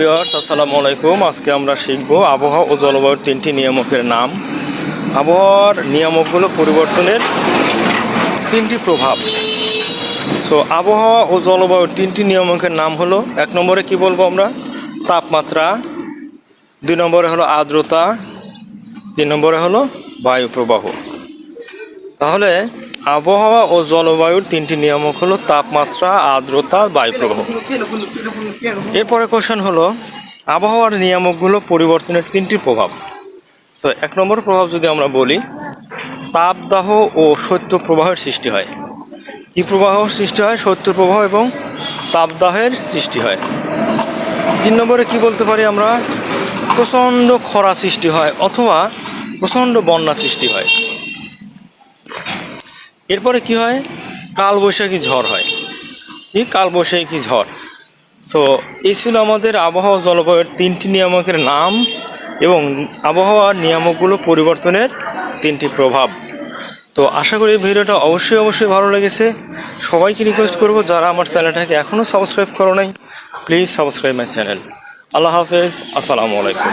Viewers আসসালামু আলাইকুম। আজকে আমরা শিখব আবহাওয়া ও জলবায়ুর তিনটি নিয়ামকের নাম। আবহাওয়ার নিয়ামকগুলো পরিবর্তনের তিনটি প্রভাব। সো আবহাওয়া ও জলবায়ুর তিনটি নিয়ামকের নাম হলো, এক নম্বরে কি বলব আমরা? তাপমাত্রা। দুই নম্বরে হলো আর্দ্রতা। তিন নম্বরে হলো বায়ু প্রবাহ তাহলে আবহাওয়া ও জলবায়ুর তিনটি নিয়ামক হলো তাপমাত্রা, আর্দ্রতা বায়ু প্রবাহ এরপরে কোশ্চেন হলো, আবহাওয়ার নিয়ামকগুলো পরিবর্তনের তিনটি প্রভাব। তো এক নম্বর প্রভাব যদি আমরা বলি, তাপদাহ ও শৈত্য প্রবাহের সৃষ্টি হয়। কি প্রবাহ সৃষ্টি হয়? শৈত্য প্রবাহ এবং তাপদাহের সৃষ্টি হয়। তিন নম্বরে কি বলতে পারি আমরা? প্রচণ্ড খরা সৃষ্টি হয় অথবা প্রচণ্ড বন্যা সৃষ্টি হয়। এরপরে কি হয়? কালবৈশাখী ঝড় হয়। কি? কালবৈশাখী ঝড়। তো এই ছিল আমাদের আবহাওয়া জলবায়ুর তিনটি নিয়ামকের নাম এবং আবহাওয়ার নিয়ামকগুলো পরিবর্তনের তিনটি প্রভাব। তো আশা করি ভিডিওটা অবশ্যই অবশ্যই ভালো লেগেছে। সবাইকে রিকোয়েস্ট করব, যারা আমার চ্যানেলটাকে এখনও সাবস্ক্রাইব করো নাই প্লিজ সাবস্ক্রাইব মাই চ্যানেল আল্লাহ হাফেজ, আসসালামু আলাইকুম।